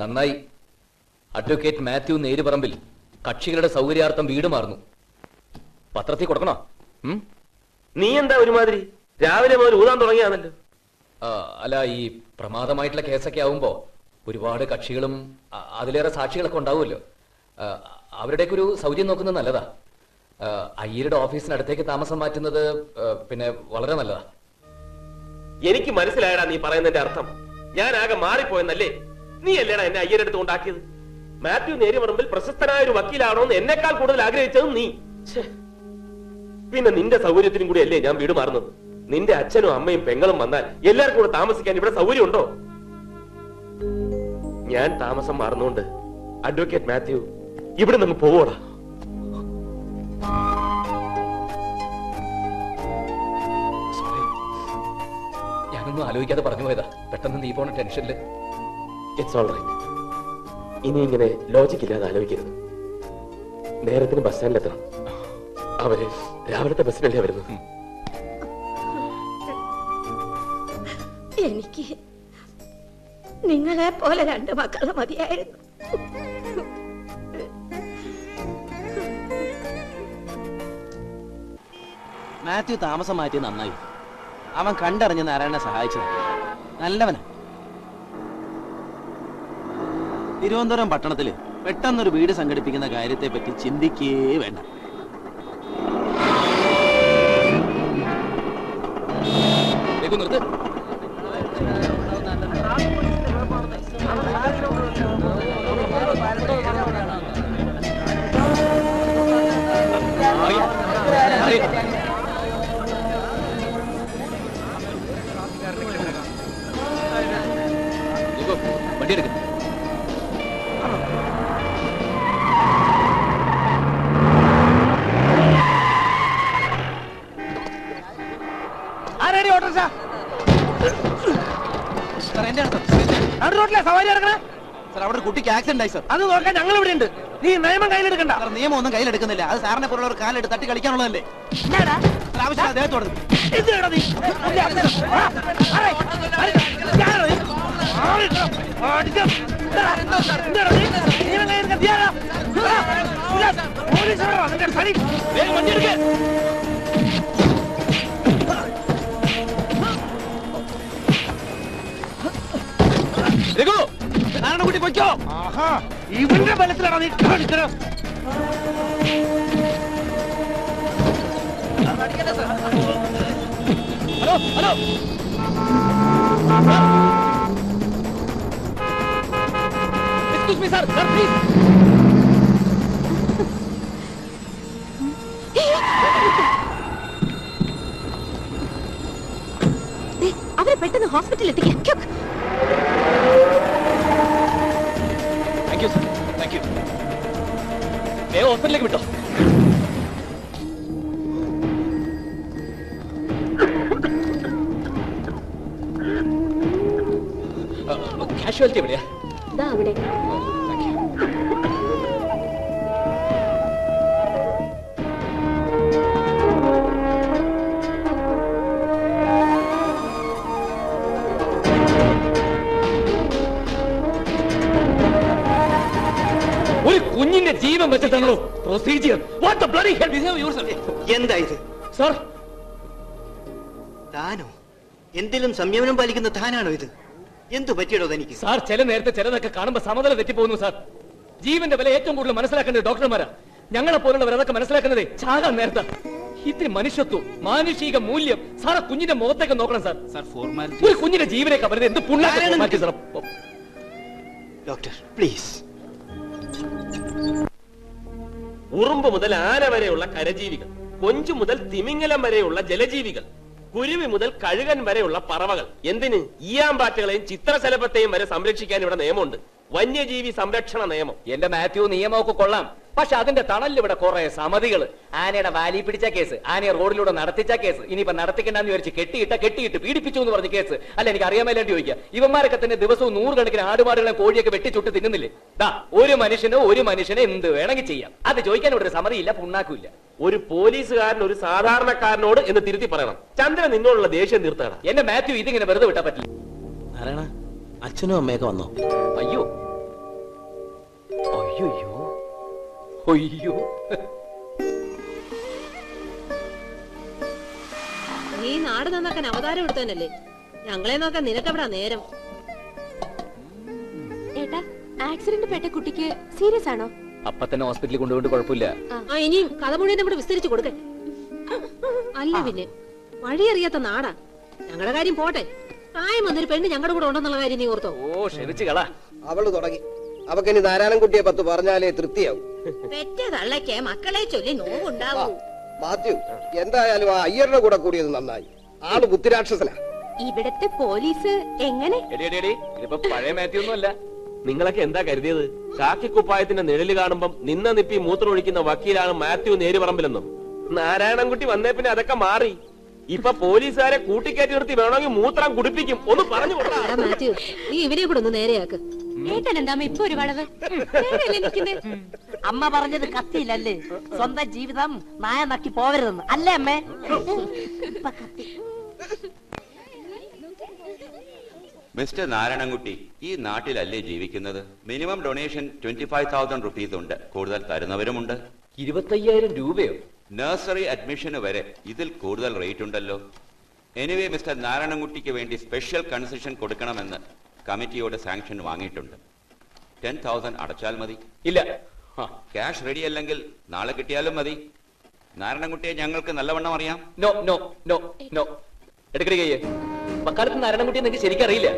നന്നായി. അഡ്വക്കേറ്റ് മാത്യു നേരുപറമ്പിൽ കക്ഷികളുടെ സൗകര്യാർത്ഥം വീട് മാറുന്നു. പത്രത്തിൽ കൊടുക്കണോ? നീ എന്താ ഒരുമാതിരി? രാവിലെ മുതൽ ഊതാൻ തുടങ്ങിയാണല്ലോ. അല്ല ഈ പ്രമാദമായിട്ടുള്ള കേസൊക്കെ ആവുമ്പോ ഒരുപാട് കക്ഷികളും അതിലേറെ സാക്ഷികളൊക്കെ ഉണ്ടാവുമല്ലോ. അവരുടെയൊക്കെ ഒരു സൗകര്യം നോക്കുന്നത് നല്ലതാ. അയ്യരുടെ ഓഫീസിനടുത്തേക്ക് താമസം മാറ്റുന്നത് പിന്നെ വളരെ നല്ലതാ. എനിക്ക് മനസ്സിലായടാ നീ പറയുന്നതിന്റെ അർത്ഥം. ഞാൻ ആകെ മാറിപ്പോയെന്നല്ലേ? നീ അല്ലേടാ എന്നെ അയ്യരെടുത്ത് കൊണ്ടാക്കിയത്? മാത്യു നേരിമറമ്പിൽ പ്രശസ്തനായ ഒരു വക്കീലാണോ എന്ന് എന്നെക്കാൾ കൂടുതൽ ആഗ്രഹിച്ചതും നീ. പിന്നെ നിന്റെ സൗകര്യത്തിനും കൂടി അല്ലേ ഞാൻ വീട് മാറുന്നത്? നിന്റെ അച്ഛനും അമ്മയും പെങ്ങളും വന്നാൽ എല്ലാവർക്കും കൂടെ താമസിക്കാൻ ഇവിടെ സൗകര്യമുണ്ടോ? ഞാൻ താമസം മാറുന്നോണ്ട് അഡ്വക്കേറ്റ് മാത്യു ഇവിടെ നിന്ന് പോവോടാ. ഞാനൊന്നും ആലോചിക്കാതെ പറഞ്ഞു പോയതാ. പെട്ടെന്ന് നീ പോണ ടെൻഷനിൽ. ഇറ്റ്സ് ഓൾ റൈറ്റ് ഇനി ഇങ്ങനെ ലോജിക് ഇല്ലാതെ ആലോചിക്കരുത്. നേരത്തിന് ബസ് സ്റ്റാൻഡിലെത്തണം അവർ രാവിലത്തെ ബസ്സിനല്ലേ വരുന്നത്? എനിക്ക് നിങ്ങളെ പോലെ രണ്ട് മക്കളെ മതിയായിരുന്നു. മാത്യു താമസം മാറ്റി നന്നായി. അവൻ കണ്ടറിഞ്ഞ് നാരായണനെ സഹായിച്ചു നല്ലവനാ. തിരുവനന്തപുരം പട്ടണത്തിൽ പെട്ടെന്നൊരു വീട് സംഘടിപ്പിക്കുന്ന കാര്യത്തെ പറ്റി ചിന്തിക്കേ വേണ്ട നിർത്ത്. റോട്ടിലെ സവാരി ഇറങ്ങണേ സാർ അവിടെ ഒരു കുട്ടിക്ക് ആക്സിഡന്റ് ആയി സാർ. അത് നോക്കാൻ ഞങ്ങൾ ഇവിടെ ഉണ്ട്. നീ നിയമം കയ്യിലെടുക്കണ്ട. സാർ നിയമം ഒന്നും കയ്യിലെടുക്കുന്നില്ല. അത് സാറിനെ പോലുള്ളവർ കാലെടുത്ത് തട്ടി കളിക്കാനുള്ളതല്ലേ? ആവശ്യം അദ്ദേഹത്തോട് എന്തിനാടാ നീ? ഇല്ല. നാരായണക്കുട്ടി പൊയ്ക്കോ. ആഹാ ഇവന്റെ ബലത്തിലാണോ നീ കാണിക്കണത് hello hello. Excuse me sir sir please ദേ, അവരെ പെട്ടെന്ന് ഹോസ്പിറ്റലിൽ എത്തിക്കാം. വേഗം ഹോസ്പിറ്റലിലേക്ക് വിട്ടോ. കാഷ്വാലിറ്റി എവിടെയാ? അവിടെ. ഒരു കുഞ്ഞിന്റെ ജീവൻ വെച്ചിട്ടാണല്ലോ procedure what the bloody hell behave yourself എന്താ ഇത് സർ താനോ? എന്തിലും സംയമനം പാലിക്കുന്ന താനാണോ ഇത്? എന്തു പറ്റിയടോ തനിക്ക്? സാർ ചില നേരത്തെ ചിലതൊക്കെ കാണുമ്പോ സമതല തെറ്റിപ്പോകുന്നു സാർ ജീവന്റെ വില ഏറ്റവും കൂടുതൽ മനസ്സിലാക്കേണ്ടത് ഡോക്ടർമാരാ. ഞങ്ങളെ പോലുള്ളവർ അതൊക്കെ മനസ്സിലാക്കുന്നത് ചാകാൻ നേരത്തെ. ഇത്തിരി മനുഷ്യത്വം മാനുഷിക മൂല്യം. സാർ കുഞ്ഞിന്റെ മുഖത്തേക്ക് നോക്കണം സാർ സാർ ഫോർമാലിറ്റി ഒരു കുഞ്ഞിന്റെ ജീവനേക്കാ അവരുടെ എന്ത് പുണ്ണാക്കി ഡോക്ടർ പ്ലീസ് ഉറുമ്പ് മുതൽ ആന വരെയുള്ള കരജീവികൾ കൊഞ്ചു മുതൽ തിമിങ്ങലം വരെയുള്ള ജലജീവികൾ കുരുവി മുതൽ കഴുകൻ വരെയുള്ള പറവകൾ. എന്തിന്? ഈയാമ്പാറ്റകളെയും ചിത്രശലഭത്തെയും വരെ സംരക്ഷിക്കാൻ ഇവിടെ നിയമമുണ്ട്. വന്യജീവി സംരക്ഷണ നിയമം. എന്റെ മാത്യു നിയമമൊക്കെ കൊള്ളാം. പക്ഷെ അതിന്റെ തണലിൽ ഇവിടെ കുറെ സമിതികൾ. ആനയുടെ വാലി പിടിച്ച കേസ് ആനയെ റോഡിലൂടെ നടത്തിച്ച കേസ് ഇനിയിപ്പോ നടത്തിക്കണ്ടെന്ന് വിചാരിച്ച് കെട്ടിയിട്ട കെട്ടിയിട്ട് പീഡിപ്പിച്ചു എന്ന് പറഞ്ഞ കേസ്. അല്ല എനിക്ക് അറിയാൻ മേലാണ്ട് ചോദിക്കുക. ഇവന്മാരൊക്കെ തന്നെ ദിവസവും നൂറുകണക്കിന് ആടുപാടുകളെ കോഴിയൊക്കെ വെട്ടിച്ചുട്ട് തിന്നുന്നില്ലേ? ദാ ഒരു മനുഷ്യന് ഒരു മനുഷ്യനെ എന്ത് വേണമെങ്കിൽ ചെയ്യാം. അത് ചോദിക്കാൻ ഇവിടെ ഒരു സമിതിയില്ല പുണ്ണാക്കില്ല ഒരു പോലീസുകാരൻ ഒരു സാധാരണക്കാരനോട് എന്ന് തിരുത്തി പറയണം. ചന്ദ്രൻ നിന്നോടുള്ള ദേഷ്യം തീർത്താണ് എന്റെ മാത്യു ഇതിങ്ങനെ വെറുതെ വിട്ടാ പറ്റില്ല. അച്ഛനും അമ്മയൊക്കെ വന്നോ? അയ്യോ. അയ്യോ അയ്യോ. നീ നാട് നന്നാക്കാൻ അവതാരം എടുത്തതന്നല്ലേ ഞങ്ങളെ നോക്കാൻ നിനക്കെവിടാ നേരം? ഏട്ടാ ആക്സിഡന്റ് പെട്ട കുട്ടിക്ക് സീരിയസ് ആണോ? അപ്പൊ തന്നെ ഹോസ്പിറ്റലിൽ കൊണ്ടുപോയിട്ട് കുഴപ്പമില്ല. ആ. ഇനിയും കഥ മുഴുവൻ നമ്മുടെ വിസ്തരിച്ചു കൊടുക്കേ. അല്ല പിന്നെ വഴിയറിയാത്ത നാടാ. ഞങ്ങളുടെ കാര്യം പോട്ടെ. പ്രായം വന്നൊരു പെണ്ണ് ഞങ്ങളുടെ കൂടെ ഉണ്ടെന്നുള്ള കാര്യം നീ ഓർത്തോ? ഓ ക്ഷമിച്ചു കളാ. അവൾ തുടങ്ങി. അവക്കിനി കുട്ടിയെ പത്ത് പറഞ്ഞാലേ തൃപ്തിയാവും. പെറ്റ തള്ളയ്ക്ക് മക്കളെ ചൊല്ലി നോവുണ്ടാവൂ. മാത്യു എന്തായാലും ആ അയ്യരുടെ കൂടെ കൂടിയത് നന്നായി. ആൾ ബുദ്ധിരാക്ഷസനാ. ഇവിടത്തെ പോലീസ് എങ്ങനെ? എടി എടി എടി ഇതിപ്പോ പഴയ മാത്യു ഒന്നുമല്ല. നിങ്ങളൊക്കെ എന്താ കരുതിയത്? കാക്കിക്കുപ്പായത്തിന്റെ നിഴൽ കാണുമ്പം നിന്ന നിപ്പി മൂത്രം ഒഴിക്കുന്ന വക്കീലാണ് മാത്യു നേരുപറമ്പിലെന്നും. നാരായണൻകുട്ടി വന്നേ പിന്നെ അതൊക്കെ മാറി. ഇപ്പൊ പോലീസുകാരെ കൂട്ടിക്കയറ്റി നിർത്തി വേണമെങ്കിൽ മൂത്രം കുടിപ്പിക്കും. ഒന്ന് പറഞ്ഞു എടാ മാത്യു നീ ഇവരെ കൂടെ ഒന്ന് നേരെയാക്ക്. ഇപ്പൊ ഒരു വളവ് അമ്മ പറഞ്ഞത് കത്തിയില്ലല്ലേ സ്വന്തം ജീവിതം നായ നക്കി പോവരുതെന്ന്. അല്ലേ അമ്മേ? ഇപ്പൊ കത്തി. മിസ്റ്റർ നാരായണൻകുട്ടി ഈ നാട്ടിലല്ലേ ജീവിക്കുന്നത്? Minimum donation twenty five thousand rupees ഉണ്ട്. കൂടുതൽ തരുന്നവരുമുണ്ട്. ഇരുപത്തയ്യായിരം രൂപയോ? നഴ്സറി അഡ്മിഷന് വരെ ഇതിൽ കൂടുതൽ റേറ്റ് ഉണ്ടല്ലോ. എനിവേ മിസ്റ്റർ നാരായണൻകുട്ടിക്ക് വേണ്ടി സ്പെഷ്യൽ കൺസെഷൻ കൊടുക്കണമെന്ന് കമ്മിറ്റിയോട് സാങ്ഷൻ വാങ്ങിയിട്ടുണ്ട്. ടെൻ തൗസൻഡ് അടച്ചാൽ മതി. ഇല്ല. ക്യാഷ് റെഡി അല്ലെങ്കിൽ നാളെ കിട്ടിയാലും മതി. നാരായണൻകുട്ടിയെ ഞങ്ങൾക്ക് നല്ലവണ്ണം അറിയാം. നോ നോ നോ നോ എടുക്കടി കയ്യേ. മക്കാലത്ത് നാരായണൻകുട്ടി നിങ്ങൾക്ക് ശരിക്കറിയില്ല.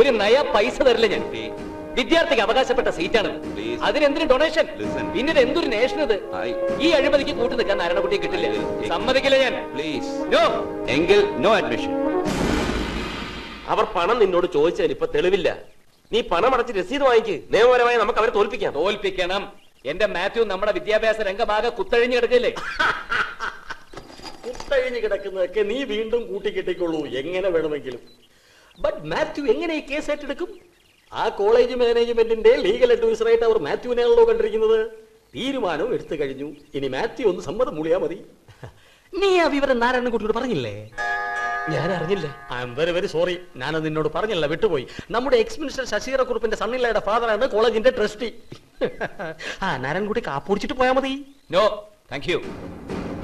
ഒരു നയ പൈസ തരില്ല ഞാൻ. വിദ്യാർത്ഥിക്ക് അവകാശപ്പെട്ട സീറ്റാണ്. അതിന് അതിനെന്തിന് ഡൊണേഷൻ. പിന്നീട് എന്തൊരു നേഷൻ ഇത്? I- ഈ അഴിമതിക്ക് കൂട്ടു നിൽക്കാൻ നാരായണകുട്ടി കിട്ടില്ല? സമ്മതിക്കില്ല ഞാൻ. പ്ലീസ് നോ എങ്കിൽ നോ അഡ്മിഷൻ അവർ പണം നിന്നോട് ചോദിച്ചാൽ ഇപ്പൊ തെളിവില്ല. നീ പണം അടച്ച് രസീത് വാങ്ങിക്ക്. നിയമപരമായി നമുക്ക് അവരെ തോൽപ്പിക്കാം. തോൽപ്പിക്കണം. എന്റെ മാത്യു നമ്മുടെ വിദ്യാഭ്യാസ രംഗമാകെ കുത്തഴിഞ്ഞു കിടക്കില്ലേ കുത്തഴിഞ്ഞു കിടക്കുന്നതൊക്കെ നീ വീണ്ടും കൂട്ടിക്കിട്ടിക്കൊള്ളൂ എങ്ങനെ വേണമെങ്കിലും. ബട്ട് മാത്യു എങ്ങനെ ഈ കേസ് ഏറ്റെടുക്കും? ആ കോളേജ് മാനേജ്മെന്റിന്റെ ലീഗൽ അഡ്വൈസറായിട്ട് അവർ മാത്യുവിനെയാണല്ലോ കണ്ടിരിക്കുന്നത്. തീരുമാനം എടുത്തു കഴിഞ്ഞു. ഇനി മാത്യു ഒന്ന് സമ്മതം മൂളിയാ മതി. നീ ആ വിവരം നാരായണൻകുട്ടിയോട് പറഞ്ഞില്ലേ? ഞാൻ അറിഞ്ഞില്ല I'm very very sorry ഞാനത് നിന്നോട് പറഞ്ഞില്ല വിട്ടുപോയി. നമ്മുടെ എക്സ് മിനിസ്റ്റർ ശശീറ കുറുപ്പിന്റെ സണ്ണില്ലയുടെ ഫാദറാണ് കോളേജിന്റെ ട്രസ്റ്റി ആ നാരായണൻകുട്ടി കാപ്പുടിച്ചിട്ട് പോയാ മതി. No thank you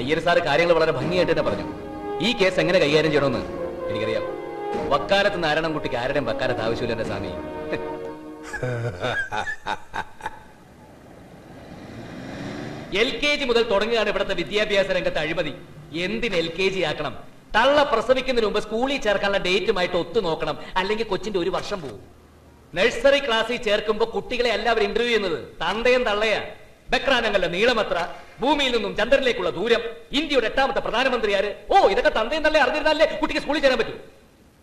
Iyer sir കാര്യങ്ങൾ വളരെ ഭംഗിയായിട്ട് തന്നെ പറഞ്ഞു. ഈ കേസ് എങ്ങനെ കൈകാര്യം ചെയ്യണമെന്ന്? വക്കാലത്ത് നാരായണൻകുട്ടിക്ക് ആരുടെയും വക്കാലത്ത് ആവശ്യമില്ല എന്റെ സ്വാമി. എൽ കെ ജി മുതൽ തുടങ്ങുകയാണ് ഇവിടുത്തെ വിദ്യാഭ്യാസ രംഗത്ത് അഴിമതി. എന്തിന് എൽ കെ ജി ആക്കണം? തള്ള പ്രസവിക്കുന്നതിന് മുമ്പ് സ്കൂളിൽ ചേർക്കാനുള്ള ഡേറ്റുമായിട്ട് ഒത്തു നോക്കണം. അല്ലെങ്കിൽ കൊച്ചിന്റെ ഒരു വർഷം പോകും നഴ്സറി ക്ലാസ്സിൽ ചേർക്കുമ്പോ കുട്ടികളെ എല്ലാവരും ഇന്റർവ്യൂ ചെയ്യുന്നത് തന്തയും തള്ളയാ. ബക്രാനങ്ങളുടെ നീളമത്ര ഭൂമിയിൽ നിന്നും ചന്ദ്രനിലേക്കുള്ള ദൂരം ഇന്ത്യയുടെ എട്ടാമത്തെ പ്രധാനമന്ത്രി ആര്? ഓ ഇതൊക്കെ തന്തയും തള്ളയെ അറിഞ്ഞിരുന്നാലേ കുട്ടിക്ക് സ്കൂളിൽ ചേരാൻ പറ്റൂ.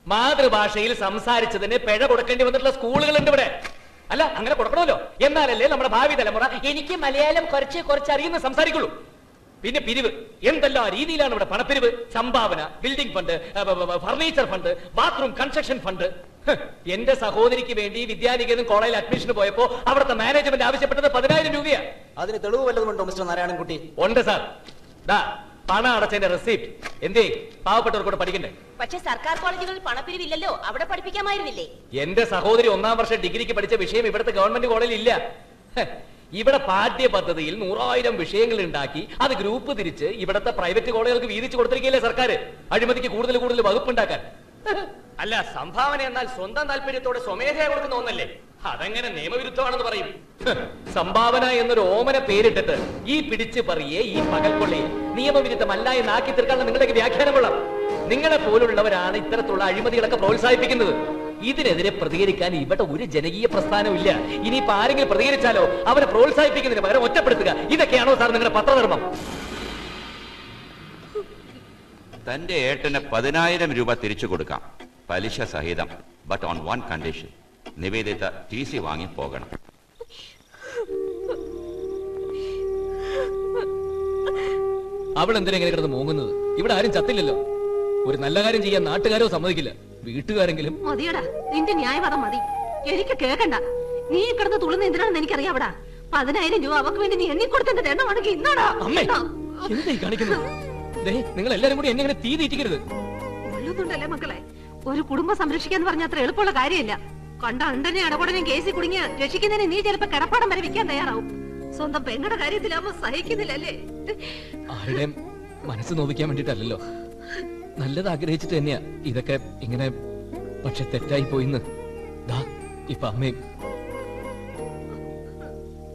മാതൃഭാഷയിൽ സംസാരിച്ചതിന് പിഴ കൊടുക്കേണ്ടി വന്നിട്ടുള്ള സ്കൂളുകളുണ്ട് ഇവിടെ. അല്ല അങ്ങനെ കൊടുക്കണമല്ലോ. എന്നാലല്ലേ നമ്മുടെ ഭാവി തലമുറ എനിക്ക് മലയാളം കുറച്ച് കുറച്ച് അറിയുന്ന സംസാരിക്കുള്ളൂ. പിന്നെ പിരിവ്. എന്തെല്ലാം രീതിയിലാണ് ഇവിടെ പണപ്പിരിവ്? സംഭാവന building fund furniture fund bathroom construction fund എന്റെ സഹോദരിക്ക് വേണ്ടി വിദ്യാനികേതൻ കോളേജിൽ അഡ്മിഷൻ പോയപ്പോ അവിടുത്തെ മാനേജ്മെന്റ് ആവശ്യപ്പെട്ടത് പതിനായിരം രൂപയാണ് അതിന് തെളിവ് വല്ലതുമുണ്ടോ മിസ്റ്റർ നാരായണൻകുട്ടി? ഉണ്ട് സാർ. പണം അടച്ചതിന്റെ റെസിപ്റ്റ് എന്തേ? പാവപ്പെട്ടവർക്കൂടെ പഠിക്കണ്ടേ? പക്ഷെ സർക്കാർ കോളേജുകളിൽ പണപ്പിരിവില്ലല്ലോ. അവിടെ പഠിപ്പിക്കാമായിരുന്നില്ലേ? എന്റെ സഹോദരി ഒന്നാം വർഷം ഡിഗ്രിക്ക് പഠിച്ച വിഷയം ഇവിടുത്തെ ഗവൺമെന്റ് കോളേജിൽ ഇല്ല. ഇവിടെ പാഠ്യ പദ്ധതിയിൽ നൂറായിരം വിഷയങ്ങൾ ഉണ്ടാക്കി അത് ഗ്രൂപ്പ് തിരിച്ച് ഇവിടത്തെ പ്രൈവറ്റ് കോളേജുകൾക്ക് വീതിച്ചു കൊടുത്തിരിക്കുകയല്ലേ സർക്കാർ അഴിമതിക്ക് കൂടുതൽ കൂടുതൽ വകുപ്പുണ്ടാക്കാൻ. അല്ല സംഭാവന എന്നാൽ സ്വന്തം താല്പര്യത്തോടെ സ്വമേധയാ കൊടുക്കുന്ന ഒന്നല്ലേ? അതെങ്ങനെ നിയമവിരുദ്ധമാണെന്ന് പറയും? സംഭാവന എന്നൊരു ഓമന പേരിട്ടിട്ട് ഈ പിടിച്ചു പറയെ ഈ പകൽക്കൊള്ളയെ നിയമവിരുദ്ധമല്ല എന്നാക്കി തീർക്കാനുള്ള നിങ്ങളുടെ വ്യാഖ്യാനം കൊള്ളാം. നിങ്ങളെ പോലുള്ളവരാണ് ഇത്തരത്തിലുള്ള അഴിമതികളൊക്കെ പ്രോത്സാഹിപ്പിക്കുന്നത്. ഇതിനെതിരെ പ്രതികരിക്കാൻ ഇവിടെ ഒരു ജനകീയ പ്രസ്ഥാനം ഇല്ല ഇനിയിപ്പോ ആരെങ്കിലും പ്രതികരിച്ചാലോ? അവരെ പ്രോത്സാഹിപ്പിക്കുന്നതിന് പകരം ഒറ്റപ്പെടുത്തുക. ഇതൊക്കെയാണോ സാർ നിങ്ങളുടെ പത്രധർമ്മം? തന്റെ ഏട്ടന് പതിനായിരം രൂപ തിരിച്ചു കൊടുക്കാം. പലിശ സഹിതം. But on one condition Nivedita T C വാങ്ങി പോകണം. അവൾ എന്തിനെങ്ങനെ കിടന്ന് മൂങ്ങുന്നത്? ഇവിടെ ആരും ചത്തില്ലല്ലോ. ഒരു നല്ല കാര്യം ചെയ്യാൻ നാട്ടുകാരോ സമ്മതിക്കില്ല. വീട്ടുകാരെങ്കിലും. മതിയടാ. നിന്റെ ന്യായവാദം മതി. എനിക്ക് കേക്കണ്ട. നീ കിടന്ന് തുള്ളുന്ന എന്തിനാണെന്ന് എനിക്കറിയാം അവിടെ പതിനായിരം രൂപ അവക്ക് വേണ്ടി നീ എണ്ണി കൊടുത്തതിന്റെ എണ്ണമാണെങ്കിൽ ഇന്നാടാ. അമ്മേ എന്തായി കാണിക്കുന്നത്? ദേ നിങ്ങൾ എല്ലാരും കൂടി എന്നെ ഇങ്ങനെ തീ തീറ്റിക്കരുത്. കൊള്ളുന്നുണ്ടല്ലേ മക്കളെ? ഒരു കുടുംബം സംരക്ഷിക്കാന്ന് പറഞ്ഞ അത്ര എളുപ്പമുള്ള കാര്യമില്ല. കണ്ട അണ്ടനെ അടപടനെ കേസിൽ കുടുങ്ങിയ രക്ഷിക്കുന്നതിന് നീ ചിലപ്പോ കിടപ്പാടം വരെ വിൽക്കാൻ തയ്യാറാവും. സ്വന്തം പെങ്ങളുടെ കാര്യത്തിലാവുമ്പോ സഹിക്കുന്നില്ലല്ലേ? മനസ്സ് നോവിക്കാൻ വേണ്ടിട്ടല്ലോ നല്ലത് ആഗ്രഹിച്ചിട്ട് തന്നെയാ. ഇതൊക്കെ ഇങ്ങനെ പക്ഷെ തെറ്റായി പോയിന്ന്. ദാ ഇപ്പൊ അമ്മയും